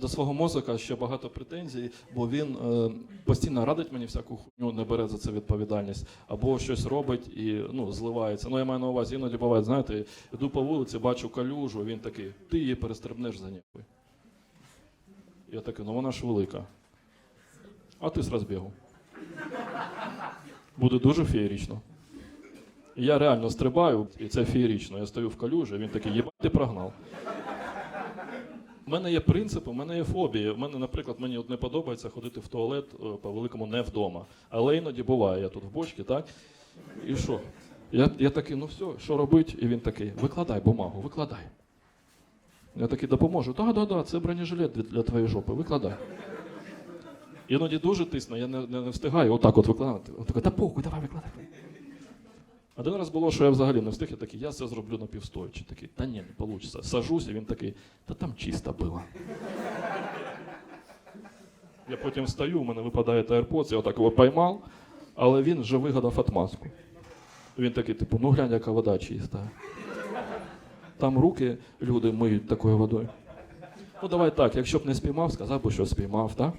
до свого мозка ще багато претензій, бо він е, постійно радить мені всяку хуйню, не бере за це відповідальність, або щось робить і ну, зливається. Ну, я маю на увазі, іноді буває, знаєте, йду по вулиці, бачу калюжу, він такий, ти її перестрибнеш за ніякою. Я такий, ну вона ж велика. А ти з розбігу. Буде дуже феєрично. Я реально стрибаю, і це феєрично. Я стою в калюжі, він такий, єбать, ти прогнав. У мене є принципи, у мене є фобії. У мене, наприклад, мені от не подобається ходити в туалет е, по-великому не вдома. Але іноді буває, я тут в бочці, так? І що? Я, я такий, ну все, що робить? І він такий, викладай бумагу, викладай. Я такий допоможу. Так, так, так, це бронежилет для, для твоєї жопи, викладай. Іноді дуже тисне, я не, не, не встигаю отак от викладати. От такий, та похуй, давай викладай. Один раз було, що я взагалі не встиг, я такий, я це зроблю напівстоячи. Такий, та ні, не вийде. Сажусь, і він такий, та там чисто було. Я потім встаю, у мене випадає AirPods, я отак його поймав, але він вже вигадав отмазку. Він такий, типу, ну глянь, яка вода чиста. Там руки люди миють такою водою. Ну давай так, якщо б не спіймав, сказав би, що спіймав, так?